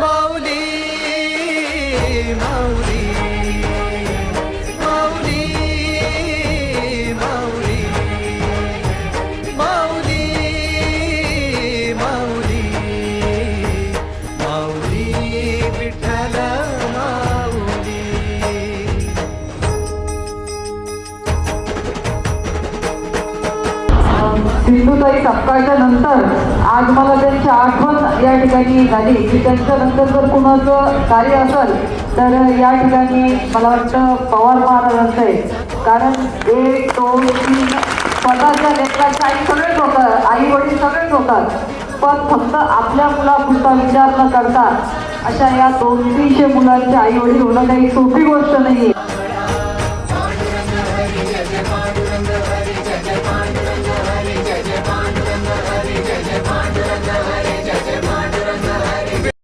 माऊली माऊली माऊली माऊली माऊली माऊली माऊली विठ्ठल माऊली. सिंधुताई सपकाळच्या नंतर आज मला त्यांची आठवण या ठिकाणी झाली. की त्यांच्यानंतर जर कुणाचं कार्य असेल तर या ठिकाणी मला वाटतं पवार महाराजांचं आहे. कारण एक दोन तीन स्वतःच्या लेकराच्या आई सगळेच होतात आई वडील सगळेच होतात पण फक्त आपल्या मुलापुरता विचार न करता अशा या दोन तीनशे मुलांचे आई वडील होणं काही सोपी गोष्ट नाही